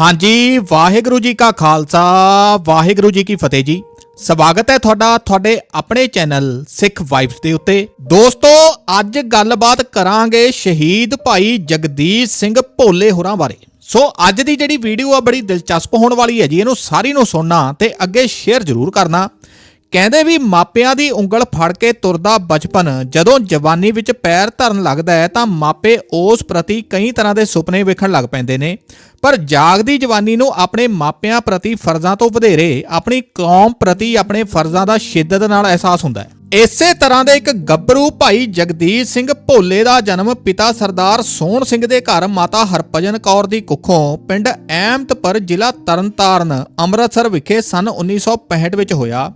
ਹਾਂਜੀ, ਵਾਹਿਗੁਰੂ ਜੀ ਕਾ ਖਾਲਸਾ, ਵਾਹਿਗੁਰੂ ਜੀ ਕੀ ਫਤਿਹ ਜੀ। ਸਵਾਗਤ ਹੈ ਤੁਹਾਡਾ, ਤੁਹਾਡੇ ਆਪਣੇ ਚੈਨਲ ਸਿੱਖ ਵਾਈਬਸ ਦੇ ਉੱਤੇ। ਦੋਸਤੋ, ਅੱਜ ਗੱਲਬਾਤ ਕਰਾਂਗੇ ਸ਼ਹੀਦ ਭਾਈ ਜਗਦੀਸ਼ ਸਿੰਘ ਭੋਲੇ ਹੋਰਾਂ ਬਾਰੇ। ਸੋ, ਅੱਜ ਦੀ ਜਿਹੜੀ ਵੀਡੀਓ ਆ, ਬੜੀ ਦਿਲਚਸਪ ਹੋਣ ਵਾਲੀ ਹੈ ਜੀ। ਇਹਨੂੰ ਸਾਰੀ ਨੂੰ ਸੁਣਨਾ ਤੇ ਅੱਗੇ ਸ਼ੇਅਰ ਜ਼ਰੂਰ ਕਰਨਾ। ਕਹਿੰਦੇ ਵੀ ਮਾਪਿਆਂ ਦੀ ਉਂਗਲ ਫੜ ਕੇ ਤੁਰਦਾ ਬਚਪਨ। ਜਦੋਂ ਜਵਾਨੀ ਵਿੱਚ ਪੈਰ ਧਰਨ ਲੱਗਦਾ ਹੈ ਤਾਂ ਮਾਪੇ ਉਸ ਪ੍ਰਤੀ ਕਈ ਤਰ੍ਹਾਂ ਦੇ ਸੁਪਨੇ ਵੇਖਣ ਲੱਗ ਪੈਂਦੇ ਨੇ। ਪਰ ਜਾਗਦੀ ਜਵਾਨੀ ਨੂੰ ਆਪਣੇ ਮਾਪਿਆਂ ਪ੍ਰਤੀ ਫਰਜ਼ਾਂ ਤੋਂ ਵਧੇਰੇ ਆਪਣੀ ਕੌਮ ਪ੍ਰਤੀ ਆਪਣੇ ਫਰਜ਼ਾਂ ਦਾ ਸ਼ਿੱਦਤ ਨਾਲ ਅਹਿਸਾਸ ਹੁੰਦਾ ਹੈ। ਇਸੇ ਤਰ੍ਹਾਂ ਦੇ ਇੱਕ ਗੱਭਰੂ ਭਾਈ ਜਗਦੀਸ਼ ਸਿੰਘ ਭੋਲੇ ਦਾ ਜਨਮ ਪਿਤਾ ਸਰਦਾਰ ਸੋਹਣ ਸਿੰਘ ਦੇ ਘਰ ਮਾਤਾ ਹਰਭਜਨ ਕੌਰ ਦੀ ਕੁੱਖੋਂ ਪਿੰਡ ਅਹਿਮਦਪੁਰ ਜ਼ਿਲ੍ਹਾ ਤਰਨਤਾਰਨ, ਅੰਮ੍ਰਿਤਸਰ ਵਿਖੇ ਸਨ 1965 ਵਿੱਚ ਹੋਇਆ।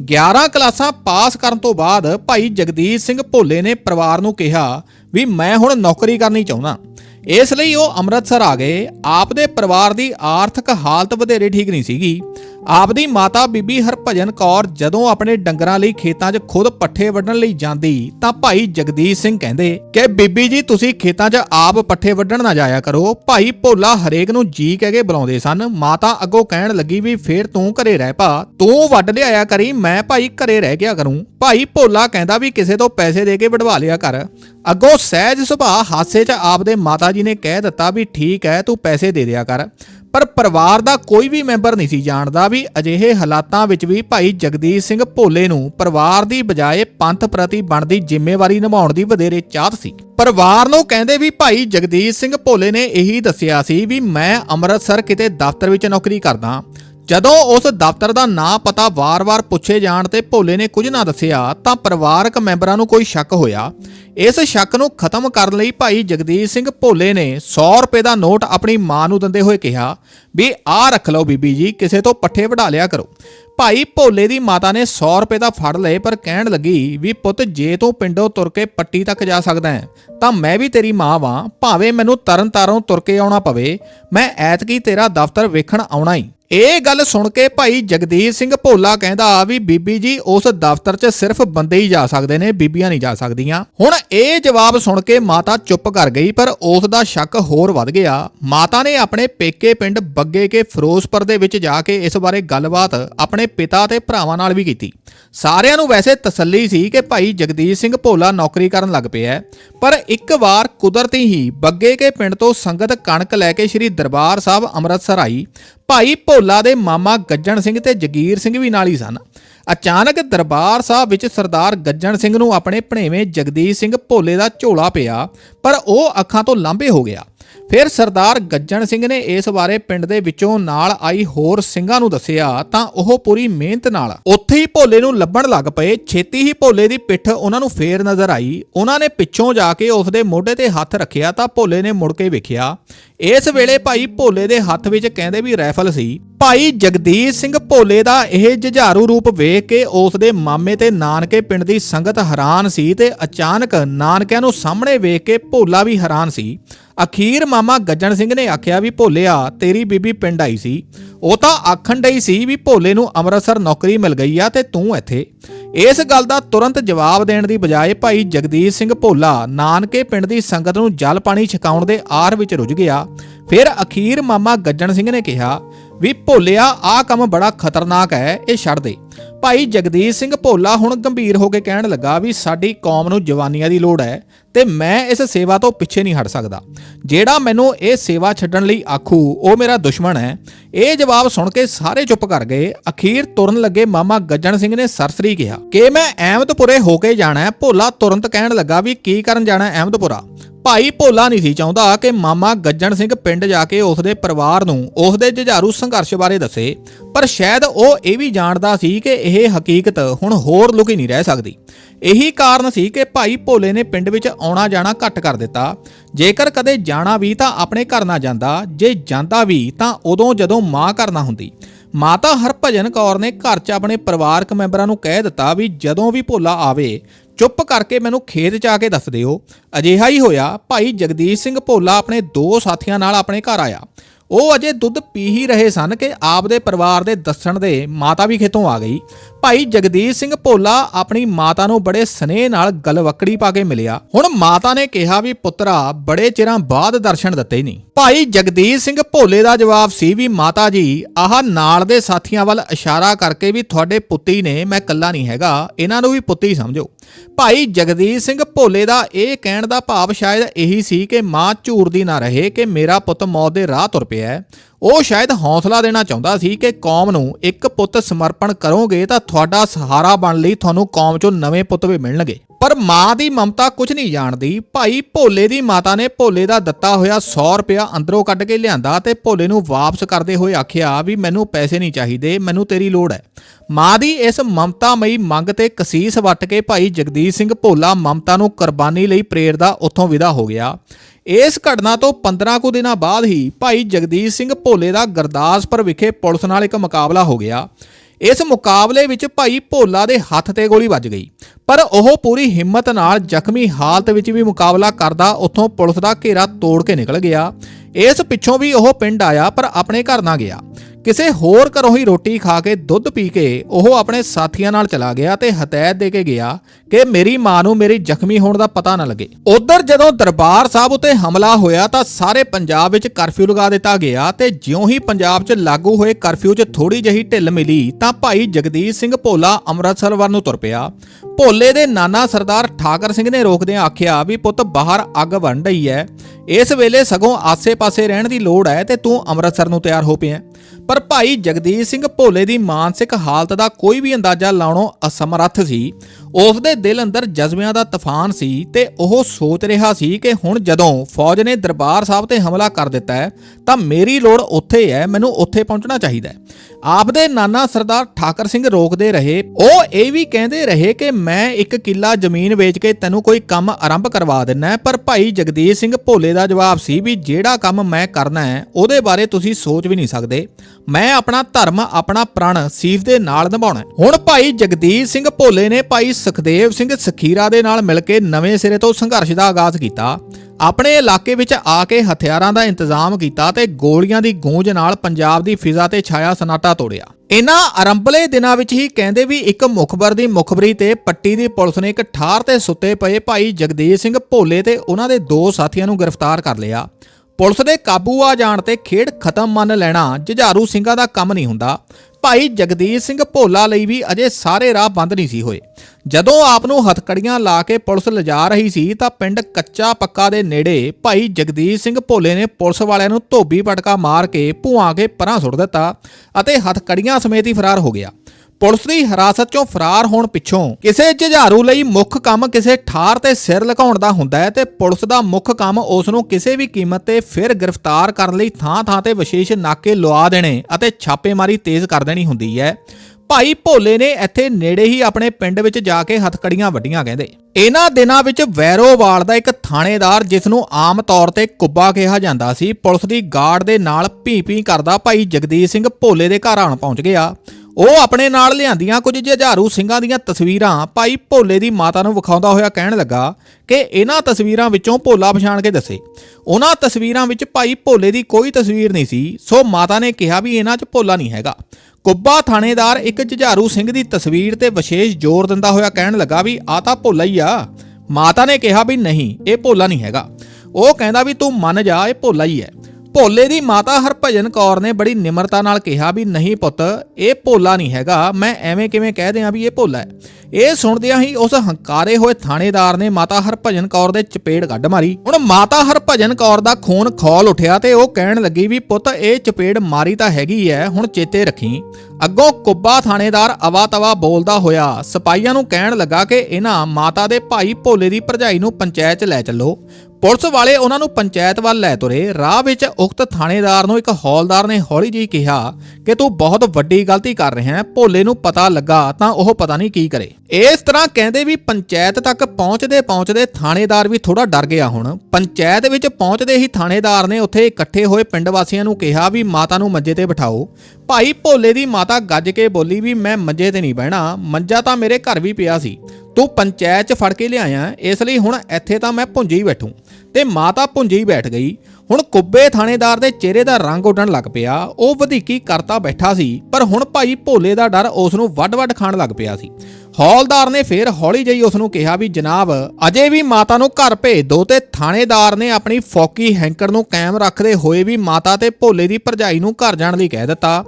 11 ਕਲਾਸਾਂ ਪਾਸ ਕਰਨ ਤੋਂ ਬਾਅਦ ਭਾਈ ਜਗਦੀਸ਼ ਸਿੰਘ ਭੋਲੇ ਨੇ ਪਰਿਵਾਰ ਨੂੰ ਕਿਹਾ ਵੀ ਮੈਂ ਹੁਣ ਨੌਕਰੀ ਕਰਨੀ ਚਾਹੁੰਦਾ। ਇਸ ਲਈ ਉਹ ਅੰਮ੍ਰਿਤਸਰ ਆ ਗਏ। ਆਪ ਦੇ ਪਰਿਵਾਰ ਦੀ ਆਰਥਿਕ ਹਾਲਤ ਵਧੇਰੇ ਠੀਕ ਨਹੀਂ ਸੀਗੀ। ਆਪਦੀ ਮਾਤਾ ਬੀਬੀ ਹਰਭਜਨ ਕੌਰ ਜਦੋਂ ਆਪਣੇ ਡੰਗਰਾਂ ਲਈ ਖੇਤਾਂ 'ਚ ਖੁਦ ਪੱਠੇ ਵੱਢਣ ਲਈ ਜਾਂਦੀ, ਤਾਂ ਭਾਈ ਜਗਦੀਸ਼ ਸਿੰਘ ਕਹਿੰਦੇ ਕਿ, ਬੀਬੀ ਜੀ, ਤੁਸੀਂ ਖੇਤਾਂ 'ਚ ਆਪ ਪੱਠੇ ਵੱਢਣ ਨਾ ਜਾਇਆ ਕਰੋ। ਭਾਈ ਭੋਲਾ ਹਰੇਕ ਨੂੰ ਜੀ ਕਹਿ ਕੇ ਬੁਲਾਉਂਦੇ ਸਨ। ਮਾਤਾ ਅੱਗੋਂ ਕਹਿਣ ਲੱਗੀ ਵੀ, ਫੇਰ ਤੂੰ ਘਰੇ ਰਹਿ ਪਾ। ਤੂੰ ਵੱਢ ਲਿਆਇਆ ਕਰੀ, ਮੈਂ ਭਾਈ ਘਰੇ ਰਹਿ ਗਿਆ ਕਰੂੰ। ਭਾਈ ਭੋਲਾ ਕਹਿੰਦਾ ਵੀ, ਕਿਸੇ ਤੋਂ ਪੈਸੇ ਦੇ ਕੇ ਵਢਵਾ ਲਿਆ ਕਰ। ਅੱਗੋਂ ਸਹਿਜ ਸੁਭਾਅ ਹਾਸੇ 'ਚ ਆਪਦੇ ਮਾਤਾ ਜੀ ਨੇ ਕਹਿ ਦਿੱਤਾ ਵੀ, ਠੀਕ ਹੈ, ਤੂੰ ਪੈਸੇ ਦੇ ਦਿਆ ਕਰ। ਪਰ ਪਰਿਵਾਰ ਦਾ ਕੋਈ ਵੀ ਮੈਂਬਰ ਨਹੀਂ ਸੀ ਜਾਣਦਾ ਵੀ ਅਜਿਹੇ ਹਾਲਾਤਾਂ ਵਿੱਚ ਵੀ ਭਾਈ ਜਗਦੀਸ਼ ਸਿੰਘ ਭੋਲੇ ਨੂੰ ਪਰਿਵਾਰ ਦੀ ਬਜਾਏ ਪੰਥ ਪ੍ਰਤੀ ਬਣਦੀ ਜ਼ਿੰਮੇਵਾਰੀ ਨਿਭਾਉਣ ਦੀ ਵਧੇਰੇ ਚਾਹਤ ਸੀ। ਪਰਿਵਾਰ ਨੂੰ ਕਹਿੰਦੇ ਵੀ ਭਾਈ ਜਗਦੀਸ਼ ਸਿੰਘ ਭੋਲੇ ਨੇ ਇਹੀ ਦੱਸਿਆ ਸੀ ਵੀ ਮੈਂ ਅੰਮ੍ਰਿਤਸਰ ਕਿਤੇ ਦਫ਼ਤਰ ਵਿੱਚ ਨੌਕਰੀ ਕਰਦਾ। ਜਦੋਂ ਉਸ ਦਫ਼ਤਰ ਦਾ ਨਾਂ ਪਤਾ ਵਾਰ-ਵਾਰ ਪੁੱਛੇ ਜਾਣ ਤੇ ਭੋਲੇ ਨੇ ਕੁਝ ਨਾ ਦੱਸਿਆ, ਤਾਂ ਪਰਿਵਾਰਕ ਮੈਂਬਰਾਂ ਨੂੰ ਕੋਈ ਸ਼ੱਕ ਹੋਇਆ। ਇਸ ਸ਼ੱਕ ਨੂੰ ਖਤਮ ਕਰਨ ਲਈ ਭਾਈ ਜਗਦੀਸ਼ ਸਿੰਘ ਭੋਲੇ ਨੇ 100 ਰੁਪਏ ਦਾ ਨੋਟ ਆਪਣੀ ਮਾਂ ਨੂੰ ਦਿੰਦੇ ਹੋਏ ਕਿਹਾ, ਵੀ ਆਹ ਰੱਖ ਲਓ ਬੀਬੀ ਜੀ, ਕਿਸੇ ਤੋਂ ਪੱਠੇ ਵਢਾ ਲਿਆ ਕਰੋ। ਭਾਈ ਭੋਲੇ ਦੀ ਮਾਤਾ ਨੇ 100 ਰੁਪਏ ਦਾ ਫੜ ਲਏ, ਪਰ ਕਹਿਣ ਲੱਗੀ, ਵੀ ਪੁੱਤ, ਜੇ ਤੂੰ ਪਿੰਡੋਂ ਤੁਰ ਕੇ ਪੱਟੀ ਤੱਕ ਜਾ ਸਕਦਾ ਹੈ, ਤਾਂ ਮੈਂ ਵੀ ਤੇਰੀ ਮਾਂ ਵਾਂ, ਭਾਵੇਂ ਮੈਨੂੰ ਤਰਨ ਤਾਰੋਂ ਤੁਰ ਕੇ ਆਉਣਾ ਪਵੇ। ਮੈਂ ਐਤਕੀ ਤੇਰਾ ਦਫ਼ਤਰ ਵੇਖਣ ਆਉਣਾ ਹੀ ਇਹ ਗੱਲ ਸੁਣ ਕੇ ਭਾਈ ਜਗਦੀਸ਼ ਸਿੰਘ ਭੋਲਾ ਕਹਿੰਦਾ ਵੀ ਬੀਬੀ ਜੀ, ਉਸ ਦਫ਼ਤਰ 'ਚ ਸਿਰਫ ਬੰਦੇ ਹੀ ਜਾ ਸਕਦੇ ਨੇ, ਬੀਬੀਆਂ ਨਹੀਂ ਜਾ ਸਕਦੀਆਂ। ਹੁਣ ਇਹ ਜਵਾਬ ਸੁਣ ਕੇ ਮਾਤਾ ਚੁੱਪ ਕਰ ਗਈ, ਪਰ ਉਸ ਦਾ ਸ਼ੱਕ ਹੋਰ ਵੱਧ ਗਿਆ। ਮਾਤਾ ਨੇ ਆਪਣੇ ਪੇਕੇ ਪਿੰਡ ਬੱਗੇ ਕੇ ਫਿਰੋਜ਼ਪੁਰ ਦੇ ਵਿੱਚ ਜਾ ਕੇ ਇਸ ਬਾਰੇ ਗੱਲਬਾਤ ਆਪਣੇ ਪਿਤਾ ਤੇ ਭਰਾਵਾਂ ਨਾਲ ਵੀ ਕੀਤੀ। ਸਾਰਿਆਂ ਨੂੰ ਵੈਸੇ ਤਸੱਲੀ ਸੀ ਕਿ ਭਾਈ ਜਗਦੀਸ਼ ਸਿੰਘ ਭੋਲਾ ਨੌਕਰੀ ਕਰਨ ਲੱਗ ਪਿਆ ਪਰ ਇੱਕ ਵਾਰ ਕੁਦਰਤੀ ਹੀ ਬੱਗੇ ਕੇ ਪਿੰਡ ਤੋਂ ਸੰਗਤ ਕਣਕ ਲੈ ਕੇ ਸ੍ਰੀ ਦਰਬਾਰ ਸਾਹਿਬ ਅੰਮ੍ਰਿਤਸਰ ਆਈ। ਭਾਈ ਭੋਲਾ ਦੇ ਮਾਮਾ ਗੱਜਣ ਸਿੰਘ ਤੇ ਜਗੀਰ ਸਿੰਘ ਵੀ ਨਾਲ ਹੀ ਸਨ। ਅਚਾਨਕ ਦਰਬਾਰ ਸਾਹਿਬ ਵਿੱਚ ਸਰਦਾਰ ਗੱਜਣ ਸਿੰਘ ਨੂੰ ਆਪਣੇ ਭਣੇਵੇਂ ਜਗਦੀਸ਼ ਸਿੰਘ ਭੋਲੇ ਦਾ ਝੋਲਾ ਪਿਆ, ਪਰ ਉਹ ਅੱਖਾਂ ਤੋਂ ਲਾਂਭੇ ਹੋ ਗਿਆ। ਫਿਰ ਸਰਦਾਰ ਗੱਜਣ ਸਿੰਘ ਨੇ ਇਸ ਬਾਰੇ ਪਿੰਡ ਦੇ ਵਿੱਚੋਂ ਨਾਲ ਆਈ ਹੋਰ ਸਿੰਘਾਂ ਨੂੰ ਦੱਸਿਆ, ਤਾਂ ਉਹ ਪੂਰੀ ਮਿਹਨਤ ਨਾਲ ਉੱਥੇ ਹੀ ਭੋਲੇ ਨੂੰ ਲੱਭਣ ਲੱਗ ਪਏ। ਛੇਤੀ ਹੀ ਭੋਲੇ ਦੀ ਪਿੱਠ ਉਹਨਾਂ ਨੂੰ ਫੇਰ ਨਜ਼ਰ ਆਈ। ਉਹਨਾਂ ਨੇ ਪਿੱਛੋਂ ਜਾ ਕੇ ਉਸ ਦੇ ਮੋਢੇ ਤੇ ਹੱਥ ਰੱਖਿਆ ਤਾਂ ਭੋਲੇ ਨੇ ਮੁੜ ਕੇ ਵੇਖਿਆ, ਇਸ ਵੇਲੇ ਭਾਈ ਭੋਲੇ ਦੇ ਹੱਥ ਵਿੱਚ ਕਹਿੰਦੇ ਵੀ ਰਾਈਫਲ ਸੀ। ਭਾਈ ਜਗਦੀਸ਼ ਸਿੰਘ ਭੋਲੇ ਦਾ ਇਹ ਜੁਝਾਰੂ ਰੂਪ ਵੇਖ ਕੇ ਉਸ ਦੇ ਮਾਮੇ ਤੇ ਨਾਨਕੇ ਪਿੰਡ ਦੀ ਸੰਗਤ ਹੈਰਾਨ ਸੀ ਤੇ ਅਚਾਨਕ ਨਾਨਕਿਆਂ ਨੂੰ ਸਾਹਮਣੇ ਵੇਖ ਕੇ ਭੋਲਾ ਵੀ ਹੈਰਾਨ ਸੀ। ਅਖੀਰ ਮਾਮਾ ਗੱਜਣ ਸਿੰਘ ਨੇ ਆਖਿਆ ਵੀ ਭੋਲਿਆ, ਤੇਰੀ ਬੀਬੀ ਪਿੰਡ ਆਈ ਸੀ। ਉਹ ਤਾਂ ਆਖਣ ਡਈ ਸੀ ਵੀ ਭੋਲੇ ਨੂੰ ਅੰਮ੍ਰਿਤਸਰ ਨੌਕਰੀ ਮਿਲ ਗਈ ਆ ਤੇ ਤੂੰ ਇੱਥੇ। ਇਸ ਗੱਲ ਦਾ ਤੁਰੰਤ ਜਵਾਬ ਦੇਣ ਦੀ ਬਜਾਏ ਭਾਈ ਜਗਦੀਸ਼ ਸਿੰਘ ਭੋਲਾ ਨਾਨਕੇ ਪਿੰਡ ਦੀ ਸੰਗਤ ਨੂੰ ਜਲ ਪਾਣੀ ਛਕਾਉਣ ਦੇ ਆਰ ਵਿੱਚ ਰੁੱਝ ਗਿਆ। ਫਿਰ ਅਖੀਰ ਮਾਮਾ ਗੱਜਣ ਸਿੰਘ ਨੇ ਕਿਹਾ ਵੀ ਭੋਲਿਆ, ਆਹ ਕੰਮ ਬੜਾ ਖਤਰਨਾਕ ਹੈ, ਇਹ ਛੱਡ ਦੇ। ਭਾਈ ਜਗਦੀਸ਼ ਸਿੰਘ ਭੋਲਾ ਹੁਣ ਗੰਭੀਰ ਹੋ ਕੇ ਕਹਿਣ ਲੱਗਾ ਵੀ ਸਾਡੀ ਕੌਮ ਨੂੰ ਜਵਾਨੀਆਂ ਦੀ ਲੋੜ ਹੈ ਤੇ ਮੈਂ ਇਸ ਸੇਵਾ ਤੋਂ ਪਿੱਛੇ ਨਹੀਂ ਹਟ ਸਕਦਾ। ਜਿਹੜਾ ਮੈਨੂੰ ਇਹ ਸੇਵਾ ਛੱਡਣ ਲਈ ਆਖੂ, ਉਹ ਮੇਰਾ ਦੁਸ਼ਮਣ ਹੈ। ਇਹ ਜਵਾਬ ਸੁਣ ਕੇ ਸਾਰੇ ਚੁੱਪ ਕਰ ਗਏ। ਅਖੀਰ ਤੁਰਨ ਲੱਗੇ ਮਾਮਾ ਗੱਜਣ ਸਿੰਘ ਨੇ ਸਰਸਰੀ ਕਿਹਾ, ਕਿ ਮੈਂ ਅਹਿਮਦਪੁਰੇ ਹੋ ਕੇ ਜਾਣਾ ਹੈ? ਭੋਲਾ ਤੁਰੰਤ ਕਹਿਣ ਲੱਗਾ ਵੀ ਕੀ ਕਰਨ ਜਾਣਾ ਅਹਿਮਦਪੁਰਾ? ਭਾਈ ਭੋਲਾ ਨਹੀਂ ਸੀ ਚਾਹੁੰਦਾ ਕਿ ਮਾਮਾ ਗੱਜਣ ਸਿੰਘ ਪਿੰਡ ਜਾ ਕੇ ਉਸ ਦੇ ਪਰਿਵਾਰ ਨੂੰ, ਉਸ ਦੇ ਜੁਝਾਰੂ ਸੰਘਰਸ਼ ਬਾਰੇ ਦੱਸੇ। ਪਰ ਸ਼ਾਇਦ ਉਹ ਇਹ ਵੀ ਜਾਣਦਾ ਸੀ ਕਿ ਇਹ ਹਕੀਕਤ ਹੁਣ ਹੋਰ ਲੁਕੀ ਨਹੀਂ ਰਹਿ ਸਕਦੀ। ਇਹੀ ਕਾਰਨ ਸੀ ਕਿ ਭਾਈ ਭੋਲੇ ਨੇ ਪਿੰਡ ਵਿੱਚ ਆਉਣਾ ਜਾਣਾ ਘੱਟ ਕਰ ਦਿੱਤਾ। ਜੇਕਰ ਕਦੇ ਜਾਣਾ ਵੀ ਤਾਂ ਆਪਣੇ ਘਰ ਨਾ ਜਾਂਦਾ, ਜੇ ਜਾਂਦਾ ਵੀ ਤਾਂ ਉਦੋਂ ਜਦੋਂ ਮਾਂ ਘਰ ਨਾ ਹੁੰਦੀ। ਮਾਤਾ ਹਰਭਜਨ ਕੌਰ ਨੇ ਘਰ 'ਚ ਆਪਣੇ ਪਰਿਵਾਰਕ ਮੈਂਬਰਾਂ ਨੂੰ ਕਹਿ ਦਿੱਤਾ ਵੀ ਜਦੋਂ ਵੀ ਭੋਲਾ ਆਵੇ ਚੁੱਪ ਕਰਕੇ ਮੈਨੂੰ ਖੇਤ 'ਚ ਆ ਕੇ ਦੱਸ ਦਿਓ। ਅਜਿਹਾ ਹੀ ਹੋਇਆ, ਭਾਈ ਜਗਦੀਸ਼ ਸਿੰਘ ਭੋਲਾ ਆਪਣੇ ਦੋ ਸਾਥੀਆਂ ਨਾਲ ਆਪਣੇ ਘਰ ਆਇਆ। ਉਹ ਅਜੇ ਦੁੱਧ ਪੀ ਹੀ ਰਹੇ ਸਨ ਕਿ ਆਪ ਦੇ ਪਰਿਵਾਰ ਦੇ ਦੱਸਣ ਦੇ ਮਾਤਾ ਵੀ ਖੇਤੋਂ ਆ ਗਈ। ਭਾਈ ਜਗਦੀਸ਼ ਸਿੰਘ ਭੋਲਾ ਆਪਣੀ ਮਾਤਾ ਨੂੰ ਬੜੇ ਸਨੇਹ ਨਾਲ ਗਲਵੱਕੜੀ ਪਾ ਕੇ ਮਿਲਿਆ। ਹੁਣ ਮਾਤਾ ਨੇ ਕਿਹਾ ਵੀ ਪੁੱਤਰਾ, ਬੜੇ ਚਿਰਾਂ ਬਾਅਦ ਦਰਸ਼ਨ ਦਿੱਤੇ ਨਹੀਂ ਭਾਈ ਜਗਦੀਸ਼ ਸਿੰਘ ਭੋਲੇ ਦਾ ਜਵਾਬ ਸੀ ਵੀ, ਮਾਤਾ ਜੀ, ਆਹ ਨਾਲ ਦੇ ਸਾਥੀਆਂ ਵੱਲ ਇਸ਼ਾਰਾ ਕਰਕੇ ਵੀ ਤੁਹਾਡੇ ਪੁੱਤੀ ਨੇ ਮੈਂ ਕੱਲਾ ਨਹੀਂ ਹੈਗਾ, ਇਹਨਾਂ ਨੂੰ ਵੀ ਪੁੱਤੀ ਸਮਝੋ। ਭਾਈ ਜਗਦੀਸ਼ ਸਿੰਘ ਭੋਲੇ ਦਾ ਇਹ ਕਹਿਣ ਦਾ ਭਾਵ ਸ਼ਾਇਦ ਇਹੀ ਸੀ ਕਿ ਮਾਂ ਝੂਰਦੀ ਨਾ ਰਹੇ ਕਿ ਮੇਰਾ ਪੁੱਤ ਮੌਤ ਦੇ ਰਾਹ ਤੁਰ ਪਿਆ ਹੈ। ਉਹ ਸ਼ਾਇਦ ਹੌਸਲਾ ਦੇਣਾ ਚਾਹੁੰਦਾ ਸੀ ਕਿ ਕੌਮ ਨੂੰ ਇੱਕ ਪੁੱਤ ਸਮਰਪਣ ਕਰੋਗੇ ਤਾਂ ਤੁਹਾਡਾ ਸਹਾਰਾ ਬਣ ਲਈ ਤੁਹਾਨੂੰ ਕੌਮ ਚੋਂ ਨਵੇਂ ਪੁੱਤ ਵੀ ਮਿਲਣਗੇ। ਪਰ ਮਾਂ ਦੀ ਮਮਤਾ ਕੁਝ ਨਹੀਂ ਜਾਣਦੀ। ਭਾਈ ਭੋਲੇ ਦੀ ਮਾਤਾ ਨੇ ਭੋਲੇ ਦਾ ਦਿੱਤਾ ਹੋਇਆ 100 ਰੁਪਇਆ ਅੰਦਰੋਂ ਕੱਢ ਕੇ ਲਿਆਂਦਾ ਤੇ ਭੋਲੇ ਨੂੰ ਵਾਪਸ ਕਰਦੇ ਹੋਏ ਆਖਿਆ ਵੀ ਮੈਨੂੰ ਪੈਸੇ ਨਹੀਂ ਚਾਹੀਦੇ, ਮੈਨੂੰ ਤੇਰੀ ਲੋੜ ਹੈ। ਮਾਂ ਦੀ ਇਸ ਮਮਤਾਮਈ ਮੰਗ ਤੇ ਕਸੀਸ ਵੱਟ ਕੇ ਭਾਈ ਜਗਦੀਸ਼ ਸਿੰਘ ਭੋਲਾ ਮਮਤਾ ਨੂੰ ਕੁਰਬਾਨੀ ਲਈ ਪ੍ਰੇਰਦਾ ਉੱਥੋਂ ਵਿਦਾ ਹੋ ਗਿਆ। ਇਸ ਘਟਨਾ ਤੋਂ 15 ਕੁ ਦਿਨਾਂ ਬਾਅਦ ਹੀ ਭਾਈ ਜਗਦੀਸ਼ ਸਿੰਘ ਭੋਲੇ ਦਾ ਗੁਰਦਾਸਪੁਰ ਵਿਖੇ ਪੁਲਿਸ ਨਾਲ ਇੱਕ ਮੁਕਾਬਲਾ ਹੋ ਗਿਆ। ਇਸ ਮੁਕਾਬਲੇ ਵਿੱਚ ਭਾਈ ਭੋਲਾ ਦੇ ਹੱਥ ਤੇ ਗੋਲੀ ਵੱਜ ਗਈ। ਪਰ ਉਹ ਪੂਰੀ ਹਿੰਮਤ ਨਾਲ ਜ਼ਖਮੀ ਹਾਲਤ ਵਿੱਚ ਵੀ ਮੁਕਾਬਲਾ ਕਰਦਾ, ਉੱਥੋਂ ਪੁਲਿਸ ਦਾ ਘੇਰਾ ਤੋੜ ਕੇ ਨਿਕਲ ਗਿਆ। ਇਸ ਪਿੱਛੋਂ ਵੀ ਉਹ ਪਿੰਡ ਆਇਆ, ਪਰ ਆਪਣੇ ਘਰ ਨਾ ਗਿਆ। ਕਿਸੇ ਹੋਰ ਘਰੋਂ ਹੀ ਰੋਟੀ ਖਾ ਕੇ, ਦੁੱਧ ਪੀ ਕੇ ਉਹ ਆਪਣੇ ਸਾਥੀਆਂ ਨਾਲ ਚਲਾ ਗਿਆ ਤੇ ਹਦਾਇਤ ਦੇ ਕੇ ਗਿਆ ਕਿ ਮੇਰੀ ਮਾਂ ਨੂੰ ਮੇਰੀ ਜ਼ਖਮੀ ਹੋਣ ਦਾ ਪਤਾ ਨਾ ਲੱਗੇ। ਉਧਰ ਜਦੋਂ ਦਰਬਾਰ ਸਾਹਿਬ ਉਤੇ ਹਮਲਾ ਹੋਇਆ ਤਾਂ ਸਾਰੇ ਪੰਜਾਬ ਵਿੱਚ ਕਰਫਿਊ ਲਗਾ ਦਿੱਤਾ ਗਿਆ ਤੇ ਜਿਉਂ ਹੀ ਪੰਜਾਬ 'ਚ ਲਾਗੂ ਹੋਏ ਕਰਫਿਊ 'ਚ ਥੋੜੀ ਜਿਹੀ ਢਿੱਲ ਮਿਲੀ ਤਾਂ ਭਾਈ ਜਗਦੀਸ਼ ਸਿੰਘ ਭੋਲਾ ਅੰਮ੍ਰਿਤਸਰ ਵੱਲ ਨੂੰ ਤੁਰ ਪਿਆ। ਭੋਲੇ ਦੇ ਨਾਨਾ ਸਰਦਾਰ ਠਾਕਰ ਸਿੰਘ ਨੇ ਰੋਕਦਿਆਂ ਆਖਿਆ ਵੀ ਪੁੱਤ ਬਾਹਰ ਅੱਗ ਬਣ ਰਹੀ ਹੈ। ਇਸ ਵੇਲੇ ਸਗੋਂ ਆਸੇ-ਪਾਸੇ ਰਹਿਣ ਦੀ ਲੋੜ ਹੈ ਤੇ ਤੂੰ ਅੰਮ੍ਰਿਤਸਰ ਨੂੰ ਤਿਆਰ ਹੋ ਪਿਆ। ਪਰ ਭਾਈ ਜਗਦੀਸ਼ ਸਿੰਘ ਭੋਲੇ ਦੀ ਮਾਨਸਿਕ ਹਾਲਤ ਦਾ ਕੋਈ ਵੀ ਅੰਦਾਜ਼ਾ ਲਾਉਣੋਂ ਅਸਮਰੱਥ ਸੀ। ਉਸ ਦੇ ਦਿਲ ਅੰਦਰ ਜਜ਼ਬਿਆਂ ਦਾ ਤੂਫਾਨ ਸੀ ਤੇ ਉਹ ਸੋਚ ਰਿਹਾ ਸੀ ਕਿ ਹੁਣ ਜਦੋਂ ਫੌਜ ਨੇ ਦਰਬਾਰ ਸਾਹਿਬ ਤੇ ਹਮਲਾ ਕਰ ਦਿੱਤਾ ਹੈ, ਤਾਂ ਮੇਰੀ ਲੋੜ ਉੱਥੇ ਹੈ, ਮੈਨੂੰ ਉੱਥੇ ਪਹੁੰਚਣਾ ਚਾਹੀਦਾ ਹੈ। ਆਪਦੇ ਨਾਨਾ ਸਰਦਾਰ ਠਾਕਰ ਸਿੰਘ ਰੋਕਦੇ ਰਹੇ। ਉਹ ਇਹ ਵੀ ਕਹਿੰਦੇ ਰਹੇ ਕਿ ਮੈਂ ਇੱਕ ਕਿੱਲਾ ਜ਼ਮੀਨ ਵੇਚ ਕੇ ਤੈਨੂੰ ਕੋਈ ਕੰਮ ਆਰੰਭ ਕਰਵਾ ਦਿੰਨਾ ਪਰ ਭਾਈ ਜਗਦੀਸ਼ ਸਿੰਘ ਭੋਲੇ ਦਾ ਜਵਾਬ ਸੀ ਵੀ ਜਿਹੜਾ ਕੰਮ ਮੈਂ ਕਰਨਾ ਹੈ, ਉਹਦੇ ਬਾਰੇ ਤੁਸੀਂ ਸੋਚ ਵੀ ਨਹੀਂ ਸਕਦੇ। ਮੈਂ ਆਪਣਾ ਧਰਮ, ਆਪਣਾ ਪ੍ਰਣ ਸੀਫ ਦੇ ਨਾਲ ਨਿਭਾਉਣਾ ਹੁਣ ਭਾਈ ਜਗਦੀਸ਼ ਸਿੰਘ ਭੋਲੇ ਨੇ ਭਾਈ ਸੁਖਦੇਵ ਸਿੰਘ ਸਖੀਰਾ ਦੇ ਨਾਲ ਮਿਲ ਕੇ ਨਵੇਂ ਸਿਰੇ ਤੋਂ ਸੰਘਰਸ਼ ਦਾ ਆਗਾਜ਼ ਕੀਤਾ। ਆਪਣੇ ਇਲਾਕੇ ਵਿੱਚ ਆ ਕੇ ਹਥਿਆਰਾਂ ਦਾ ਇੰਤਜ਼ਾਮ ਕੀਤਾ ਤੇ ਗੋਲੀਆਂ ਦੀ ਗੂੰਜ ਨਾਲ ਪੰਜਾਬ ਦੀ ਫਿਜ਼ਾ ਤੇ ਛਾਇਆ ਸਨਾਟਾ ਤੋੜਿਆ। ਇਨ੍ਹਾਂ ਆਰੰਭਲੇ ਦਿਨਾਂ ਵਿੱਚ ਹੀ ਕਹਿੰਦੇ ਵੀ ਇੱਕ ਮੁਖਬਰ ਦੀ ਮੁਖਬਰੀ ਤੇ ਪੱਟੀ ਦੀ ਪੁਲਿਸ ਨੇ ਇੱਕ ਠਾਰ ਤੇ ਸੁੱਤੇ ਪਏ ਭਾਈ ਜਗਦੀਸ਼ ਸਿੰਘ ਭੋਲੇ ਤੇ ਉਹਨਾਂ ਦੇ ਦੋ ਸਾਥੀਆਂ ਨੂੰ ਗ੍ਰਿਫਤਾਰ ਕਰ ਲਿਆ। ਪੁਲਿਸ ਦੇ ਕਾਬੂ ਆ ਜਾਣ ਤੇ ਖੇਡ ਖਤਮ ਮੰਨ ਲੈਣਾ ਜੁਝਾਰੂ ਸਿੰਘਾਂ ਦਾ ਕੰਮ ਨਹੀਂ ਹੁੰਦਾ। ਭਾਈ ਜਗਦੀਸ਼ ਸਿੰਘ ਭੋਲਾ ਲਈ ਵੀ ਅਜੇ ਸਾਰੇ ਰਾਹ ਬੰਦ ਨਹੀਂ ਸੀ ਹੋਏ। ਜਦੋਂ ਆਪ ਨੂੰ ਹਥਕੜੀਆਂ ਲਾ ਕੇ ਪੁਲਿਸ ਲਿਜਾ ਰਹੀ ਸੀ, ਤਾਂ ਪਿੰਡ ਕੱਚਾ ਪੱਕਾ ਦੇ ਨੇੜੇ ਭਾਈ ਜਗਦੀਸ਼ ਸਿੰਘ ਭੋਲੇ ਨੇ ਪੁਲਿਸ ਵਾਲਿਆਂ ਨੂੰ ਧੋਬੀ ਪਟਕਾ ਮਾਰ ਕੇ ਭੂਆਂ ਕੇ ਪਰਾਂ ਸੁੱਟ ਦਿੱਤਾ ਅਤੇ ਹਥਕੜੀਆਂ ਸਮੇਤ ਹੀ ਫਰਾਰ ਹੋ ਗਿਆ। ਪੁਲਿਸ ਦੀ ਹਿਰਾਸਤ ਚੋਂ ਫਰਾਰ ਹੋਣ ਪਿੱਛੋਂ ਕਿਸੇ ਝੁਝਾਰੂ ਲਈ ਮੁੱਖ ਕੰਮ ਕਿਸੇ ਠਾਰ ਤੇ ਸਿਰ ਲਗਾਉਣ ਦਾ ਹੁੰਦਾ ਹੈ ਤੇ ਪੁਲਿਸ ਦਾ ਮੁੱਖ ਕੰਮ ਉਸ ਨੂੰ ਕਿਸੇ ਵੀ ਕੀਮਤ ਤੇ ਫਿਰ ਗ੍ਰਿਫਤਾਰ ਕਰਨ ਲਈ ਥਾਂ-ਥਾਂ ਤੇ ਵਿਸ਼ੇਸ਼ ਨਾਕੇ ਲਵਾ ਦੇਣੇ ਅਤੇ ਛਾਪੇਮਾਰੀ ਤੇਜ਼ ਕਰ ਦੇਣੀ ਹੁੰਦੀ ਹੈ। ਭਾਈ ਭੋਲੇ ਨੇ ਇੱਥੇ ਨੇੜੇ ਹੀ ਆਪਣੇ ਪਿੰਡ ਵਿੱਚ ਜਾ ਕੇ ਹੱਥਕੜੀਆਂ ਵੱਡੀਆਂ ਕਹਿੰਦੇ। ਇਹਨਾਂ ਦਿਨਾਂ ਵਿੱਚ ਵੈਰੋਵਾਲ ਦਾ ਇੱਕ ਥਾਣੇਦਾਰ ਜਿਸ ਨੂੰ ਆਮ ਤੌਰ ਤੇ ਕੁੱਬਾ ਕਿਹਾ ਜਾਂਦਾ ਸੀ, ਪੁਲਿਸ ਦੀ ਗਾਰਡ ਦੇ ਨਾਲ ਭੀ-ਭੀ ਕਰਦਾ ਭਾਈ ਜਗਦੀਸ਼ ਸਿੰਘ ਭੋਲੇ ਦੇ ਘਰ ਆਣ ਪਹੁੰਚ ਗਿਆ। ਉਹ ਆਪਣੇ ਨਾਲ ਲਿਆਂਦੀਆਂ ਕੁਝ ਜੁਝਾਰੂ ਸਿੰਘਾਂ ਦੀਆਂ ਤਸਵੀਰਾਂ ਭਾਈ ਭੋਲੇ ਦੀ ਮਾਤਾ ਨੂੰ ਵਿਖਾਉਂਦਾ ਹੋਇਆ ਕਹਿਣ ਲੱਗਾ ਕਿ ਇਹਨਾਂ ਤਸਵੀਰਾਂ ਵਿੱਚੋਂ ਭੋਲਾ ਪਛਾਣ ਕੇ ਦੱਸੇ। ਉਹਨਾਂ ਤਸਵੀਰਾਂ ਵਿੱਚ ਭਾਈ ਭੋਲੇ ਦੀ ਕੋਈ ਤਸਵੀਰ ਨਹੀਂ ਸੀ, ਸੋ ਮਾਤਾ ਨੇ ਕਿਹਾ ਵੀ ਇਹਨਾਂ 'ਚ ਭੋਲਾ ਨਹੀਂ ਹੈਗਾ। ਕੁੱਬਾ ਥਾਣੇਦਾਰ ਇੱਕ ਜੁਝਾਰੂ ਸਿੰਘ ਦੀ ਤਸਵੀਰ ਤੇ ਵਿਸ਼ੇਸ਼ ਜ਼ੋਰ ਦਿੰਦਾ ਹੋਇਆ ਕਹਿਣ ਲੱਗਾ ਵੀ ਆ ਤਾਂ ਭੋਲਾ ਹੀ ਆ। ਮਾਤਾ ਨੇ ਕਿਹਾ ਵੀ ਨਹੀਂ, ਇਹ ਭੋਲਾ ਨਹੀਂ ਹੈਗਾ। ਉਹ ਕਹਿੰਦਾ ਵੀ ਤੂੰ ਮੰਨ ਜਾ, ਇਹ ਭੋਲਾ ਹੀ ਹੈ। ਭੋਲੇ ਦੀ ਮਾਤਾ ਹਰਭਜਨ ਕੌਰ ਨੇ ਬੜੀ ਨਿਮਰਤਾ ਨਾਲ ਕਿਹਾ ਵੀ ਨਹੀਂ ਪੁੱਤ, ਇਹ ਭੋਲਾ ਨਹੀਂ ਹੈਗਾ, ਮੈਂ ਐਵੇਂ ਕਿਵੇਂ ਕਹਿ ਦਿਆਂ ਵੀ ਇਹ ਭੋਲਾ ਹੈ। ਇਹ ਸੁਣਦਿਆਂ ਹੀ ਉਸ ਹੰਕਾਰੇ ਹੋਏ ਥਾਣੇਦਾਰ ਨੇ ਮਾਤਾ ਹਰਭਜਨ ਕੌਰ ਦੇ ਚਪੇੜ ਕੱਢ ਮਾਰੀ। ਹੁਣ ਮਾਤਾ ਹਰਭਜਨ ਕੌਰ ਦਾ ਖੂਨ ਖੌਲ ਉੱਠਿਆ ਤੇ ਉਹ ਕਹਿਣ ਲੱਗੀ ਵੀ ਪੁੱਤ, ਇਹ ਚਪੇੜ ਮਾਰੀ ਤਾਂ ਹੈਗੀ ਐ, ਹੁਣ ਚੇਤੇ ਰੱਖੀ। ਅੱਗੋਂ ਕੁੱਬਾ ਥਾਣੇਦਾਰ ਅਵਾ ਤਵਾ ਬੋਲਦਾ ਹੋਇਆ ਸਿਪਾਹੀਆਂ ਨੂੰ ਕਹਿਣ ਲੱਗਾ ਕਿ ਇਹਨਾਂ ਮਾਤਾ ਦੇ ਭਾਈ ਭੋਲੇ ਦੀ ਭਰਜਾਈ ਨੂੰ ਪੰਚਾਇਤ 'ਚ ਲੈ ਚੱਲੋ। ਪੁਲਿਸ ਵਾਲੇ ਉਹਨਾਂ ਨੂੰ ਪੰਚਾਇਤ ਵੱਲ ਲੈ ਤੁਰੇ। ਰਾਹ ਵਿੱਚ ਉਕਤ ਥਾਣੇਦਾਰ ਨੂੰ ਇੱਕ ਹੌਲਦਾਰ ਨੇ ਹੌਲੀ ਜਿਹੀ ਕਿਹਾ ਕਿ ਤੂੰ ਬਹੁਤ ਵੱਡੀ ਗਲਤੀ ਕਰ ਰਿਹਾ ਹੈ, ਭੋਲੇ ਨੂੰ ਪਤਾ ਲੱਗਾ ਤਾਂ ਉਹ ਪਤਾ ਨਹੀਂ ਕੀ ਕਰੇ। ਇਸ ਤਰ੍ਹਾਂ ਕਹਿੰਦੇ ਵੀ ਪੰਚਾਇਤ ਤੱਕ ਪਹੁੰਚਦੇ ਪਹੁੰਚਦੇ ਥਾਣੇਦਾਰ ਵੀ ਥੋੜਾ ਡਰ ਗਿਆ ਹੁਣ। ਪੰਚਾਇਤ ਵਿੱਚ ਪਹੁੰਚਦੇ ਹੀ ਥਾਣੇਦਾਰ ਨੇ ਉੱਥੇ ਇਕੱਠੇ ਹੋਏ ਪਿੰਡ ਵਾਸੀਆਂ ਨੂੰ ਕਿਹਾ ਵੀ ਮਾਤਾ ਨੂੰ ਮੰਜੇ ਤੇ ਬਿਠਾਓ। ਭਾਈ ਭੋਲੇ ਦੀ ਮਾਤਾ ਗੱਜ ਕੇ ਬੋਲੀ ਵੀ ਮੈਂ ਮੰਜੇ ਤੇ ਨਹੀਂ ਬਹਿਣਾ, ਮੰਜਾ ਤਾਂ ਮੇਰੇ ਘਰ ਵੀ ਪਿਆ ਸੀ। ਤੂੰ ਪੰਚਾਇਤ 'ਚ ਫੜ ਕੇ ਲਿਆਇਆ, ਇਸ ਲਈ ਹੁਣ ਇੱਥੇ ਤਾਂ ਮੈਂ ਭੁੰਜੀ ਹੀ ਬੈਠੂ। ਤੇ ਮਾਤਾ ਭੁੰਜੀ ਬੈਠ ਗਈ। ਹੁਣ ਕੁੱਬੇ ਥਾਣੇਦਾਰ ਦੇ ਚਿਹਰੇ ਦਾ ਰੰਗ ਉੱਡਣ ਲੱਗ ਪਿਆ। ਉਹ ਵਧੀਕੀ ਕਰਤਾ ਬੈਠਾ ਸੀ, ਪਰ ਹੁਣ ਭਾਈ ਭੋਲੇ ਦਾ ਡਰ ਉਸ ਨੂੰ ਵੱਡ-ਵੱਡ ਖਾਣ ਲੱਗ ਪਿਆ ਸੀ। ਹੌਲਦਾਰ ਨੇ ਫੇਰ ਹੌਲੀ ਜਿਹੀ ਉਸ ਨੂੰ ਕਿਹਾ ਵੀ, ਜਨਾਬ, ਅਜੇ ਵੀ ਮਾਤਾ ਨੂੰ ਘਰ ਭੇਜ ਦਿਓ ਤੇ ਥਾਣੇਦਾਰ ਨੇ ਆਪਣੀ ਫੌਕੀ ਹੈਂਕਰ ਨੂੰ ਕਾਇਮ ਰੱਖਦੇ ਹੋਏ ਵੀ ਮਾਤਾ ਤੇ ਭੋਲੇ ਦੀ ਭਰਜਾਈ ਨੂੰ ਘਰ ਜਾਣ ਲਈ ਕਹਿ ਦਿੱਤਾ।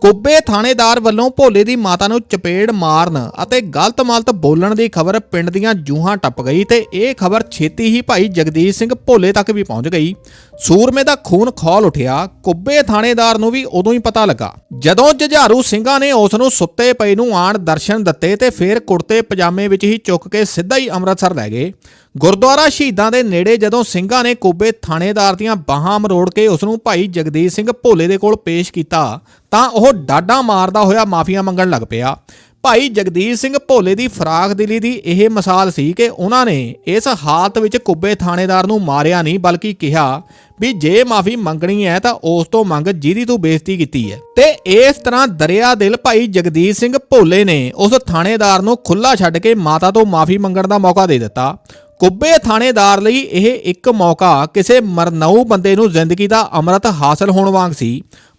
ਕੁੱਬੇ ਥਾਣੇਦਾਰ ਵੱਲੋਂ ਭੋਲੇ ਦੀ ਮਾਤਾ ਨੂੰ ਚਪੇੜ ਮਾਰਨ ਅਤੇ ਗਲਤ ਮਲਤ ਬੋਲਣ ਦੀ ਖਬਰ ਪਿੰਡ ਦੀਆਂ ਜੂਹਾਂ ਟੱਪ ਗਈ ਤੇ ਇਹ ਖਬਰ ਛੇਤੀ ਹੀ ਭਾਈ ਜਗਦੀਸ਼ ਸਿੰਘ ਭੋਲੇ ਤੱਕ ਵੀ ਪਹੁੰਚ ਗਈ। ਸੂਰਮੇ ਦਾ ਖੂਨ ਖੌਲ ਉੱਠਿਆ। ਕੁੱਬੇ ਥਾਣੇਦਾਰ ਨੂੰ ਵੀ ਉਦੋਂ ਹੀ ਪਤਾ ਲੱਗਾ। ਜਦੋਂ ਜਝਾਰੂ ਸਿੰਘਾਂ ਨੇ ਉਸ ਨੂੰ ਸੁੱਤੇ ਪਏ ਨੂੰ ਆਣ ਦਰਸ਼ਨ ਦਿੱਤੇ ਤੇ ਫਿਰ ਕੁੜਤੇ ਪਜਾਮੇ ਵਿੱਚ ਹੀ ਚੁੱਕ ਕੇ ਸਿੱਧਾ ਹੀ ਅੰਮ੍ਰਿਤਸਰ ਲੈ ਗਏ। ਗੁਰਦੁਆਰਾ ਸ਼ਹੀਦਾਂ ਦੇ ਨੇੜੇ ਜਦੋਂ ਸਿੰਘਾਂ ਨੇ ਕੁੱਬੇ ਥਾਣੇਦਾਰ ਦੀਆਂ ਬਾਹਾਂ ਮਰੋੜ ਕੇ ਉਸ ਨੂੰ ਭਾਈ ਜਗਦੀਸ਼ ਸਿੰਘ ਭੋਲੇ ਦੇ ਕੋਲ ਪੇਸ਼ ਕੀਤਾ, ਤਾਂ ਉਹ ਡਾਡਾ ਮਾਰਦਾ ਹੋਇਆ ਮਾਫੀਆਂ ਮੰਗਣ ਲੱਗ ਪਿਆ। ਭਾਈ ਜਗਦੀਸ਼ ਸਿੰਘ ਭੋਲੇ ਦੀ ਫਰਾਖ ਦਿਲੀ ਦੀ ਇਹ ਮਿਸਾਲ ਸੀ ਕਿ ਉਹਨਾਂ ਨੇ ਇਸ ਹਾਲਤ ਵਿੱਚ ਕੁੱਬੇ ਥਾਣੇਦਾਰ ਨੂੰ ਮਾਰਿਆ ਨਹੀਂ, ਬਲਕਿ ਕਿਹਾ ਵੀ ਜੇ ਮਾਫੀ ਮੰਗਣੀ ਹੈ ਤਾਂ ਉਸ ਤੋਂ ਮੰਗ ਜਿਹਦੀ ਤੂੰ ਬੇਇੱਜ਼ਤੀ ਕੀਤੀ ਹੈ। ਤੇ ਇਸ ਤਰ੍ਹਾਂ ਦਰਿਆ ਦਿਲ ਭਾਈ ਜਗਦੀਸ਼ ਸਿੰਘ ਭੋਲੇ ਨੇ ਉਸ ਥਾਣੇਦਾਰ ਨੂੰ ਖੁੱਲਾ ਛੱਡ ਕੇ ਮਾਤਾ ਤੋਂ ਮਾਫੀ ਮੰਗਣ ਦਾ ਮੌਕਾ ਦੇ ਦਿੱਤਾ। ਕੁੱਬੇ ਥਾਣੇਦਾਰ ਲਈ ਇਹ ਇੱਕ ਮੌਕਾ ਕਿਸੇ ਮਰਨਾਊ ਬੰਦੇ ਨੂੰ ਜ਼ਿੰਦਗੀ ਦਾ ਅੰਮ੍ਰਿਤ ਹਾਸਲ ਹੋਣ ਵਾਂਗ ਸੀ।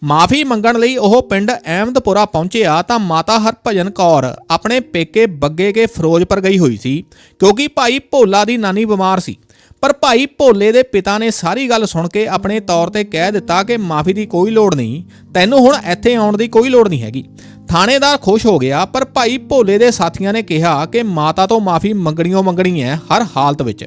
ਮਾਫੀ ਮੰਗਣ ਲਈ ਉਹ ਪਿੰਡ ਅਹਿਮਦਪੁਰਾ ਪਹੁੰਚਿਆ ਤਾਂ ਮਾਤਾ ਹਰਭਜਨ ਕੌਰ ਆਪਣੇ ਪੇਕੇ ਬੱਗੇ ਕੇ ਫਿਰੋਜ਼ਪੁਰ ਗਈ ਹੋਈ ਸੀ, ਕਿਉਂਕਿ ਭਾਈ ਭੋਲਾ ਦੀ ਨਾਨੀ ਬਿਮਾਰ ਸੀ। ਪਰ ਭਾਈ ਭੋਲੇ ਦੇ ਪਿਤਾ ਨੇ ਸਾਰੀ ਗੱਲ ਸੁਣ ਕੇ ਆਪਣੇ ਤੌਰ ਤੇ ਕਹਿ ਦਿੱਤਾ ਕਿ ਮਾਫੀ ਦੀ ਕੋਈ ਲੋੜ ਨਹੀਂ, ਤੈਨੂੰ ਹੁਣ ਇੱਥੇ ਆਉਣ ਦੀ ਕੋਈ ਲੋੜ ਨਹੀਂ ਹੈਗੀ। ਥਾਣੇਦਾਰ ਖੁਸ਼ ਹੋ ਗਿਆ, ਪਰ ਭਾਈ ਭੋਲੇ ਦੇ ਸਾਥੀਆਂ ਨੇ ਕਿਹਾ ਕਿ ਮਾਤਾ ਤੋਂ ਮਾਫੀ ਮੰਗਣੀਓ ਮੰਗਣੀ ਹੈ ਹਰ ਹਾਲਤ ਵਿੱਚ।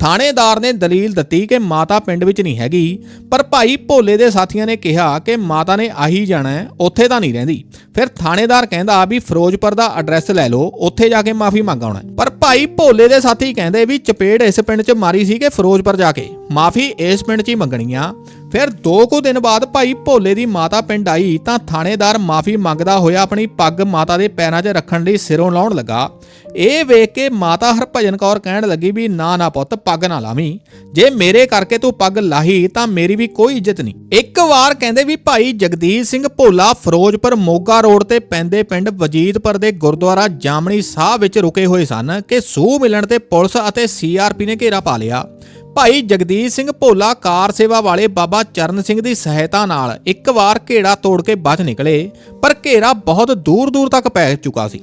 ਥਾਣੇਦਾਰ ਨੇ ਦਲੀਲ ਦਿੱਤੀ ਕਿ ਮਾਤਾ ਪਿੰਡ ਵਿੱਚ ਨਹੀਂ ਹੈਗੀ, ਪਰ ਭਾਈ ਭੋਲੇ ਦੇ ਸਾਥੀਆਂ ਨੇ ਕਿਹਾ ਕਿ ਮਾਤਾ ਨੇ ਆਹੀ ਜਾਣਾ ਹੈ, ਉੱਥੇ ਤਾਂ ਨਹੀਂ ਰਹਿੰਦੀ। ਫਿਰ ਥਾਣੇਦਾਰ ਕਹਿੰਦਾ ਵੀ ਫਿਰੋਜ਼ਪੁਰ ਦਾ ਐਡਰੈਸ ਲੈ ਲਓ, ਉੱਥੇ ਜਾ ਕੇ ਮਾਫੀ ਮੰਗ ਆਉਣਾ ਪਰ ਭਾਈ ਭੋਲੇ ਦੇ ਸਾਥੀ ਕਹਿੰਦੇ ਵੀ ਚਪੇੜ ਇਸ ਪਿੰਡ 'ਚ ਮਾਰੀ ਸੀ ਕਿ ਫਿਰੋਜ਼ਪੁਰ ਜਾ ਕੇ। ਮਾਫੀ ਇਸ ਪਿੰਡ 'ਚ ਹੀ ਮੰਗਣੀ ਆ ਫਿਰ ਦੋ ਕੁ ਦਿਨ ਬਾਅਦ ਭਾਈ ਭੋਲੇ ਦੀ ਮਾਤਾ ਪਿੰਡ ਆਈ ਤਾਂ ਥਾਣੇਦਾਰ ਮਾਫੀ ਮੰਗਦਾ ਹੋਇਆ ਆਪਣੀ ਪੱਗ ਮਾਤਾ ਦੇ ਪੈਰਾਂ 'ਚ ਰੱਖਣ ਲਈ ਸਿਰੋਂ ਲਾਉਣ ਲੱਗਾ। ਇਹ ਵੇਖ ਕੇ ਮਾਤਾ ਹਰਭਜਨ ਕੌਰ ਕਹਿਣ ਲੱਗੀ ਵੀ, ਨਾ ਨਾ ਪੁੱਤ, ਪੱਗ ਨਾ ਲਾਵੀਂ। ਜੇ ਮੇਰੇ ਕਰਕੇ ਤੂੰ ਪੱਗ ਲਾਹੀ ਤਾਂ ਮੇਰੀ ਵੀ ਕੋਈ ਇੱਜ਼ਤ ਨਹੀਂ। ਇੱਕ ਵਾਰ ਕਹਿੰਦੇ ਵੀ ਭਾਈ ਜਗਦੀਸ਼ ਸਿੰਘ ਭੋਲਾ ਫਿਰੋਜ਼ਪੁਰ ਮੋਗਾ ਰੋਡ ਤੇ ਪੈਂਦੇ ਪਿੰਡ ਵਜੀਦਪੁਰ ਦੇ ਗੁਰਦੁਆਰਾ ਜਾਮਣੀ ਸਾਹਿਬ ਵਿੱਚ ਰੁਕੇ ਹੋਏ ਸਨ ਕਿ ਸੂਹ ਮਿਲਣ ਤੇ ਪੁਲਿਸ ਅਤੇ ਸੀਆਰਪੀ ਨੇ ਘੇਰਾ ਪਾ ਲਿਆ। ਭਾਈ ਜਗਦੀਸ਼ ਸਿੰਘ ਭੋਲਾ ਕਾਰ ਸੇਵਾ ਵਾਲੇ ਬਾਬਾ ਚਰਨ ਸਿੰਘ ਦੀ ਸਹਾਇਤਾ ਨਾਲ ਇੱਕ ਵਾਰ ਘੇੜਾ ਤੋੜ ਕੇ ਬਚ ਨਿਕਲੇ। ਪਰ ਘੇਰਾ ਬਹੁਤ ਦੂਰ ਦੂਰ ਤੱਕ ਪੈ ਚੁੱਕਾ ਸੀ।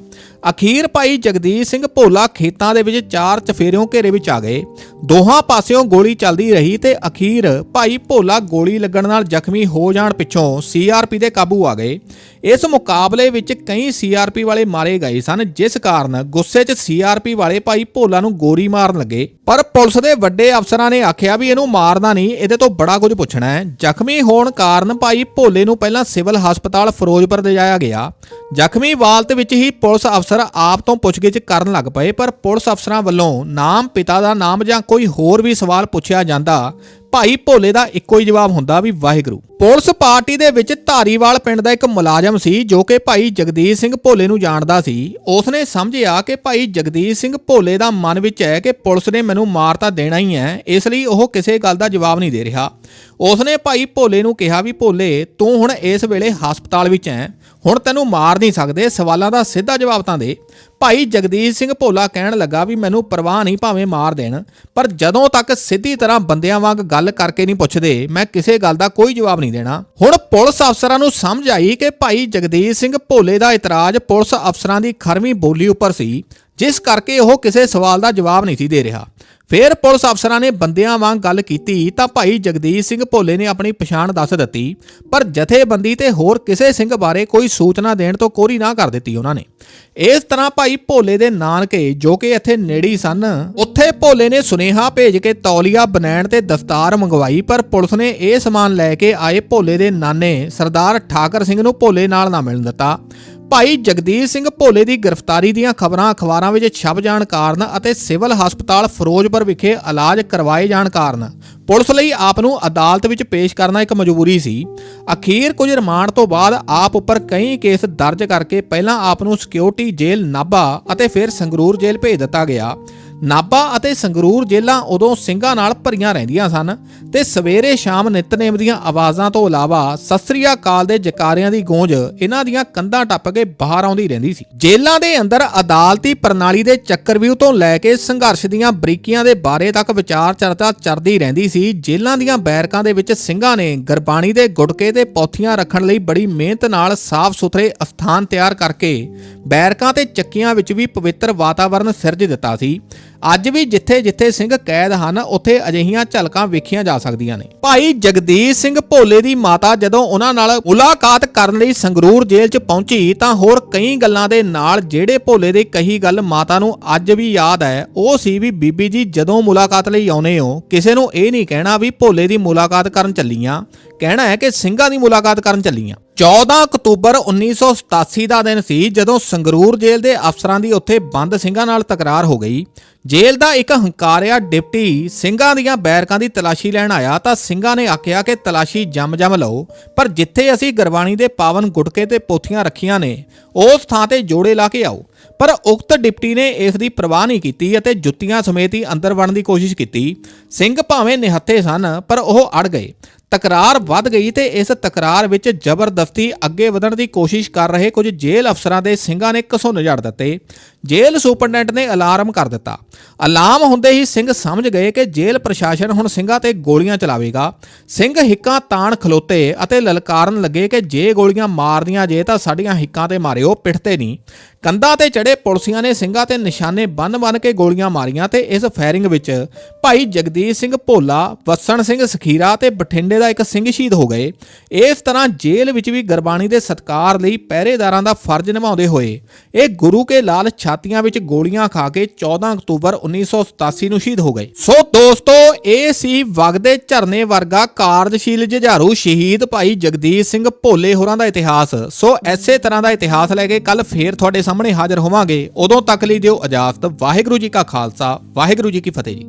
ਅਖੀਰ ਭਾਈ ਜਗਦੀਸ਼ ਸਿੰਘ ਭੋਲਾ ਖੇਤਾਂ ਦੇ ਵਿੱਚ ਚਾਰ ਚਫੇਰਿਓਂ ਘੇਰੇ ਵਿੱਚ ਆ ਗਏ। ਦੋਹਾਂ ਪਾਸਿਓਂ ਗੋਲੀ ਚੱਲਦੀ ਰਹੀ ਤੇ ਅਖੀਰ ਭਾਈ ਭੋਲਾ ਗੋਲੀ ਲੱਗਣ ਨਾਲ ਜ਼ਖਮੀ ਹੋ ਜਾਣ ਪਿੱਛੋਂ ਸੀਆਰਪੀ ਦੇ ਕਾਬੂ ਆ ਗਏ। ਇਸ ਮੁਕਾਬਲੇ ਵਿੱਚ ਕਈ ਸੀਆਰਪੀ ਵਾਲੇ ਮਾਰੇ ਗਏ ਸਨ, ਜਿਸ ਕਾਰਨ ਗੁੱਸੇ 'ਚ ਸੀਆਰਪੀ ਵਾਲੇ ਭਾਈ ਭੋਲਾ ਨੂੰ ਗੋਰੀ ਮਾਰਨ ਲੱਗੇ। ਪਰ ਪੁਲਿਸ ਦੇ ਵੱਡੇ ਅਫਸਰਾਂ ਨੇ ਆਖਿਆ ਵੀ ਇਹਨੂੰ ਮਾਰਨਾ ਨਹੀਂ, ਇਹਦੇ ਤੋਂ ਬੜਾ ਕੁਝ ਪੁੱਛਣਾ ਹੈ। ਜ਼ਖਮੀ ਹੋਣ ਕਾਰਨ ਭਾਈ ਭੋਲੇ ਨੂੰ ਪਹਿਲਾਂ ਸਿਵਲ ਹਸਪਤਾਲ ਫਿਰੋਜ਼ਪੁਰ ਦੇ ਲਿਜਾਇਆ ਗਿਆ ਜ਼ਖਮੀ ਹਾਲਤ ਵਿੱਚ ਹੀ ਪੁਲਿਸ ਅਫਸਰ ਆਪ ਤੋਂ ਪੁੱਛਗਿੱਛ ਕਰਨ ਲੱਗ ਪਏ, ਪਰ ਪੁਲਿਸ ਅਫਸਰਾਂ ਵੱਲੋਂ ਨਾਮ, ਪਿਤਾ ਦਾ ਨਾਮ ਜਾਂ ਕੋਈ ਹੋਰ ਵੀ ਸਵਾਲ ਪੁੱਛਿਆ ਜਾਂਦਾ, ਭਾਈ ਭੋਲੇ ਦਾ ਇੱਕੋ ਹੀ ਜਵਾਬ ਹੁੰਦਾ ਵੀ ਵਾਹਿਗੁਰੂ। ਪੁਲਿਸ ਪਾਰਟੀ ਦੇ ਵਿੱਚ ਧਾਰੀਵਾਲ ਪਿੰਡ ਦਾ ਇੱਕ ਮੁਲਾਜ਼ਮ ਸੀ, ਜੋ ਕਿ ਭਾਈ ਜਗਦੀਸ਼ ਸਿੰਘ ਭੋਲੇ ਨੂੰ ਜਾਣਦਾ ਸੀ। ਉਸਨੇ ਸਮਝਿਆ ਕਿ ਭਾਈ ਜਗਦੀਸ਼ ਸਿੰਘ ਭੋਲੇ ਦਾ ਮਨ ਵਿੱਚ ਹੈ ਕਿ ਪੁਲਿਸ ਨੇ ਮੈਨੂੰ ਮਾਰ ਤਾਂ ਦੇਣਾ ਹੀ ਹੈ, ਇਸ ਲਈ ਉਹ ਕਿਸੇ ਗੱਲ ਦਾ ਜਵਾਬ ਨਹੀਂ ਦੇ ਰਿਹਾ। ਉਸਨੇ ਭਾਈ ਭੋਲੇ ਨੂੰ ਕਿਹਾ ਵੀ, ਭੋਲੇ, ਤੂੰ ਹੁਣ ਇਸ ਵੇਲੇ ਹਸਪਤਾਲ ਵਿੱਚ ਹੈ, ਹੁਣ ਤੈਨੂੰ ਮਾਰ ਨਹੀਂ ਸਕਦੇ। ਸਵਾਲਾਂ ਦਾ ਸਿੱਧਾ ਜਵਾਬ ਤਾਂ ਦੇ। ਭਾਈ ਜਗਦੀਸ਼ ਸਿੰਘ ਭੋਲਾ ਕਹਿਣ ਲੱਗਾ ਵੀ ਮੈਨੂੰ ਪਰਵਾਹ ਨਹੀਂ ਭਾਵੇਂ ਮਾਰ ਦੇਣ, ਪਰ ਜਦੋਂ ਤੱਕ ਸਿੱਧੀ ਤਰ੍ਹਾਂ ਬੰਦਿਆਂ ਵਾਂਗ ਗੱਲ ਕਰਕੇ ਨਹੀਂ ਪੁੱਛਦੇ, ਮੈਂ ਕਿਸੇ ਗੱਲ ਦਾ ਕੋਈ ਜਵਾਬ ਨਹੀਂ ਦੇਣਾ। ਹੁਣ ਪੁਲਿਸ ਅਫਸਰਾਂ ਨੂੰ ਸਮਝ ਆਈ ਕਿ ਭਾਈ ਜਗਦੀਸ਼ ਸਿੰਘ ਭੋਲੇ ਦਾ ਇਤਰਾਜ਼ ਪੁਲਿਸ ਅਫਸਰਾਂ ਦੀ ਖਰਵੀਂ ਬੋਲੀ ਉੱਪਰ ਸੀ, ਜਿਸ ਕਰਕੇ ਉਹ ਕਿਸੇ ਸਵਾਲ ਦਾ ਜਵਾਬ ਨਹੀਂ ਸੀ ਦੇ ਰਿਹਾ। ਫਿਰ ਪੁਲਿਸ ਅਫਸਰਾਂ ਨੇ ਬੰਦਿਆਂ ਵਾਂਗ ਗੱਲ ਕੀਤੀ ਤਾਂ ਭਾਈ ਜਗਦੀਸ਼ ਸਿੰਘ ਭੋਲੇ ਨੇ ਆਪਣੀ ਪਛਾਣ ਦੱਸ ਦਿੱਤੀ, ਪਰ ਜਥੇਬੰਦੀ ਤੇ ਹੋਰ ਕਿਸੇ ਸਿੰਘ ਬਾਰੇ ਕੋਈ ਸੂਚਨਾ ਦੇਣ ਤੋਂ ਕੋਰੀ ਨਾ ਕਰ ਦਿੱਤੀ ਉਹਨਾਂ ਨੇ। ਇਸ ਤਰ੍ਹਾਂ ਭਾਈ ਭੋਲੇ ਦੇ ਨਾਨਕੇ, ਜੋ ਕਿ ਇੱਥੇ ਨੇੜੀ ਸਨ, ਉੱਥੇ ਭੋਲੇ ਨੇ ਸੁਨੇਹਾ ਭੇਜ ਕੇ ਤੌਲੀਆ ਬਨੈਣ ਤੇ ਦਸਤਾਰ ਮੰਗਵਾਈ, ਪਰ ਪੁਲਿਸ ਨੇ ਇਹ ਸਮਾਨ ਲੈ ਕੇ ਆਏ ਭੋਲੇ ਦੇ ਨਾਨੇ, ਸਰਦਾਰ ਠਾਕਰ ਸਿੰਘ ਨੂੰ ਭੋਲੇ ਨਾਲ ਨਾ ਮਿਲਣ ਦਿੱਤਾ। ਭਾਈ ਜਗਦੀਸ਼ ਸਿੰਘ ਭੋਲੇ ਦੀ ਗ੍ਰਿਫਤਾਰੀ ਦੀਆਂ ਖਬਰਾਂ ਅਖਬਾਰਾਂ ਵਿੱਚ ਛਪ ਜਾਣ ਕਾਰਨ ਅਤੇ ਸਿਵਲ ਹਸਪਤਾਲ ਫਿਰੋਜ਼ਪੁਰ ਵਿਖੇ ਇਲਾਜ ਕਰਵਾਏ ਜਾਣ ਕਾਰਨ ਪੁਲਿਸ ਲਈ ਆਪ ਨੂੰ ਅਦਾਲਤ ਵਿੱਚ ਪੇਸ਼ ਕਰਨਾ ਇੱਕ ਮਜਬੂਰੀ ਸੀ। ਅਖੀਰ ਕੁਝ ਰਿਮਾਂਡ ਤੋਂ ਬਾਅਦ ਆਪ ਉੱਪਰ ਕਈ ਕੇਸ ਦਰਜ ਕਰਕੇ ਪਹਿਲਾਂ ਆਪ ਨੂੰ ਸਿਕਿਉਰਿਟੀ ਜੇਲ੍ਹ ਨਾਭਾ ਅਤੇ ਫਿਰ ਸੰਗਰੂਰ ਜੇਲ੍ਹ ਭੇਜ ਦਿੱਤਾ ਗਿਆ। ਨਾਭਾ ਅਤੇ ਸੰਗਰੂਰ ਜੇਲ੍ਹਾਂ ਉਦੋਂ ਸਿੰਘਾਂ ਨਾਲ ਭਰੀਆਂ ਰਹਿੰਦੀਆਂ ਸਨ ਤੇ ਸਵੇਰੇ ਸ਼ਾਮ ਨਿਤਨੇਮ ਦੀਆਂ ਆਵਾਜ਼ਾਂ ਤੋਂ ਇਲਾਵਾ ਸਤਿ ਸ੍ਰੀ ਅਕਾਲ ਦੇ ਜਕਾਰਿਆਂ ਦੀ ਗੂੰਜ ਇਹਨਾਂ ਦੀਆਂ ਕੰਧਾਂ ਟੱਪ ਕੇ ਬਾਹਰ ਆਉਂਦੀ ਰਹਿੰਦੀ ਸੀ। ਜੇਲ੍ਹਾਂ ਦੇ ਅੰਦਰ ਅਦਾਲਤੀ ਪ੍ਰਣਾਲੀ ਦੇ ਚੱਕਰਵਿਊਹ ਤੋਂ ਲੈ ਕੇ ਸੰਘਰਸ਼ ਦੀਆਂ ਬਰੀਕੀਆਂ ਦੇ ਬਾਰੇ ਤੱਕ ਵਿਚਾਰ ਚਰਚਾ ਚੱਲਦੀ ਰਹਿੰਦੀ ਸੀ। ਜੇਲ੍ਹਾਂ ਦੀਆਂ ਬੈਰਕਾਂ ਦੇ ਵਿੱਚ ਸਿੰਘਾਂ ਨੇ ਗੁਰਬਾਣੀ ਦੇ ਗੁਟਕੇ ਤੇ ਪੌਥੀਆਂ ਰੱਖਣ ਲਈ ਬੜੀ ਮਿਹਨਤ ਨਾਲ ਸਾਫ਼ ਸੁਥਰੇ ਅਸਥਾਨ ਤਿਆਰ ਕਰਕੇ ਬੈਰਕਾਂ ਤੇ ਚੱਕੀਆਂ ਵਿੱਚ ਵੀ ਪਵਿੱਤਰ ਵਾਤਾਵਰਣ ਸਿਰਜ ਦਿੱਤਾ ਸੀ। ਅੱਜ ਵੀ ਜਿੱਥੇ-ਜਿੱਥੇ ਸਿੰਘ ਕੈਦ ਹਨ, ਉੱਥੇ ਅਜਿਹੀਆਂ ਝਲਕਾਂ ਵੇਖੀਆਂ ਜਾ ਸਕਦੀਆਂ ਨੇ। ਭਾਈ ਜਗਦੀਸ਼ ਸਿੰਘ ਭੋਲੇ ਦੀ ਮਾਤਾ ਜਦੋਂ ਉਹਨਾਂ ਨਾਲ ਮੁਲਾਕਾਤ ਕਰਨ ਲਈ ਸੰਗਰੂਰ ਜੇਲ੍ਹ 'ਚ ਪਹੁੰਚੀ, ਤਾਂ ਹੋਰ ਕਈ ਗੱਲਾਂ ਦੇ ਨਾਲ ਜਿਹੜੇ ਭੋਲੇ ਦੀ ਕਹੀ ਗੱਲ ਮਾਤਾ ਨੂੰ ਅੱਜ ਵੀ ਯਾਦ ਹੈ, ਉਹ ਸੀ ਵੀ ਬੀਬੀ ਜੀ ਜਦੋਂ ਮੁਲਾਕਾਤ ਲਈ ਆਉਨੇ ਹੋ, ਕਿਸੇ ਨੂੰ ਇਹ ਨਹੀਂ ਕਹਿਣਾ ਵੀ ਭੋਲੇ ਦੀ ਮੁਲਾਕਾਤ ਕਰਨ ਚੱਲੀਆਂ। ਕਹਿਣਾ ਹੈ ਕਿ ਸਿੰਘਾਂ ਦੀ ਮੁਲਾਕਾਤ ਕਰਨ ਚੱਲੀਆਂ। 14 ਅਕਤੂਬਰ 1987 ਦਾ ਦਿਨ ਸੀ ਜਦੋਂ ਸੰਗਰੂਰ ਜੇਲ੍ਹ ਦੇ ਅਫਸਰਾਂ ਦੀ ਉੱਥੇ ਬੰਦ ਸਿੰਘਾਂ ਨਾਲ ਤਕਰਾਰ ਹੋ ਗਈ। ਜੇਲ੍ਹ ਦਾ ਇੱਕ ਹੰਕਾਰਿਆ ਡਿਪਟੀ ਸਿੰਘਾਂ ਦੀਆਂ ਬੈਰਕਾਂ ਦੀ ਤਲਾਸ਼ੀ ਲੈਣ ਆਇਆ ਤਾਂ ਸਿੰਘਾਂ ਨੇ ਆਖਿਆ ਕਿ ਤਲਾਸ਼ੀ ਜੰਮ-ਜੰਮ ਲਓ, ਪਰ ਜਿੱਥੇ ਅਸੀਂ ਗੁਰਬਾਣੀ ਦੇ ਪਾਵਨ ਗੁਟਕੇ ਤੇ ਪੋਥੀਆਂ ਰੱਖੀਆਂ ਨੇ, ਉਸ ਥਾਂ ਤੇ ਜੋੜੇ ਲਾ ਕੇ ਆਓ। ਪਰ ਉਕਤ ਡਿਪਟੀ ਨੇ ਇਸ ਦੀ ਪਰਵਾਹ ਨਹੀਂ ਕੀਤੀ ਅਤੇ ਜੁੱਤੀਆਂ ਸਮੇਤ ਹੀ ਅੰਦਰ ਵੜਨ ਦੀ ਕੋਸ਼ਿਸ਼ ਕੀਤੀ। ਸਿੰਘ ਭਾਵੇਂ ਨਿਹੱਥੇ ਸਨ, ਪਰ ਉਹ ਅੜ ਗਏ। ਤਕਰਾਰ ਵੱਧ ਗਈ ਤੇ ਇਸ ਤਕਰਾਰ ਵਿੱਚ ਜ਼ਬਰਦਸਤੀ ਅੱਗੇ ਵਧਣ ਦੀ ਕੋਸ਼ਿਸ਼ ਕਰ ਰਹੇ ਕੁਝ ਜੇਲ੍ਹ ਅਫਸਰਾਂ ਦੇ ਸਿੰਘਾਂ ਨੇ ਘਸੁੰਨ ਝੜ ਦਿੱਤੇ। ਜੇਲ੍ਹ ਸੁਪਰਡੈਂਟ ਨੇ ਅਲਾਰਮ ਕਰ ਦਿੱਤਾ। ਅਲਾਰਮ ਹੁੰਦੇ ਹੀ ਸਿੰਘ ਸਮਝ ਗਏ ਕਿ ਜੇਲ੍ਹ ਪ੍ਰਸ਼ਾਸਨ ਹੁਣ ਸਿੰਘਾਂ ਤੇ ਗੋਲੀਆਂ ਚਲਾਵੇਗਾ। ਸਿੰਘ ਹਿੱਕਾਂ ਤਾਣ ਖਲੋਤੇ ਅਤੇ ਲਲਕਾਰਨ ਲੱਗੇ ਕਿ ਜੇ ਗੋਲੀਆਂ ਮਾਰਦੀਆਂ ਜੇ ਤਾਂ ਸਾਡੀਆਂ ਹਿੱਕਾਂ ਤੇ ਮਾਰਿਓ ਪਿੱਠ ਤੇ ਨਹੀਂ। ਕੰਧਾਂ ਤੇ ਚੜੇ ਪੁਲਸੀਆਂ ਨੇ ਸਿੰਘਾਂ ਤੇ ਨਿਸ਼ਾਨੇ ਬੰਨ-ਬੰਨ ਕੇ ਗੋਲੀਆਂ ਮਾਰੀਆਂ ਤੇ ਇਸ ਫਾਇਰਿੰਗ ਵਿੱਚ ਭਾਈ ਜਗਦੀਸ਼ ਸਿੰਘ ਭੋਲਾ, ਵਸਣ ਸਿੰਘ ਸਖੀਰਾ ਤੇ ਬਠਿੰਡੇ ਦਾ ਇੱਕ ਸਿੰਘ ਸ਼ਹੀਦ ਹੋ ਗਏ। ਇਸ ਤਰ੍ਹਾਂ ਜੇਲ੍ਹ ਵਿੱਚ ਵੀ ਗੁਰਬਾਣੀ ਦੇ ਸਤਕਾਰ ਲਈ ਪਹਿਰੇਦਾਰਾਂ ਦਾ ਫਰਜ਼ ਨਿਭਾਉਂਦੇ ਹੋਏ ਇਹ ਗੁਰੂ ਕੇ ਲਾਲ ਛਾਤੀਆਂ ਵਿੱਚ ਗੋਲੀਆਂ ਖਾ ਕੇ 14 ਅਕਤੂਬਰ 1987 ਨੂੰ ਸ਼ਹੀਦ ਹੋ ਗਏ। ਸੋ ਦੋਸਤੋ, ਇਹ ਸੀ ਵਗਦੇ ਝਰਨੇ ਵਰਗਾ ਕਾਰਜਸ਼ੀਲ ਜੁਝਾਰੂ ਸ਼ਹੀਦ ਭਾਈ ਜਗਦੀਸ਼ ਸਿੰਘ ਭੋਲੇ ਹੋਰਾਂ ਦਾ ਇਤਿਹਾਸ। ਸੋ ਐਸੇ ਤਰ੍ਹਾਂ ਦਾ ਇਤਿਹਾਸ ਲੈ ਕੇ ਕੱਲ ਫੇਰ ਤੁਹਾਡੇ ਸਾਹਮਣੇ ਹਾਜ਼ਰ ਹੋਵਾਂਗੇ। ਉਦੋਂ ਤੱਕ ਲਈ ਦਿਓ ਇਜਾਜ਼ਤ। ਵਾਹਿਗੁਰੂ ਜੀ ਕਾ ਖਾਲਸਾ, ਵਾਹਿਗੁਰੂ ਜੀ ਕੀ ਫਤਿਹ ਜੀ।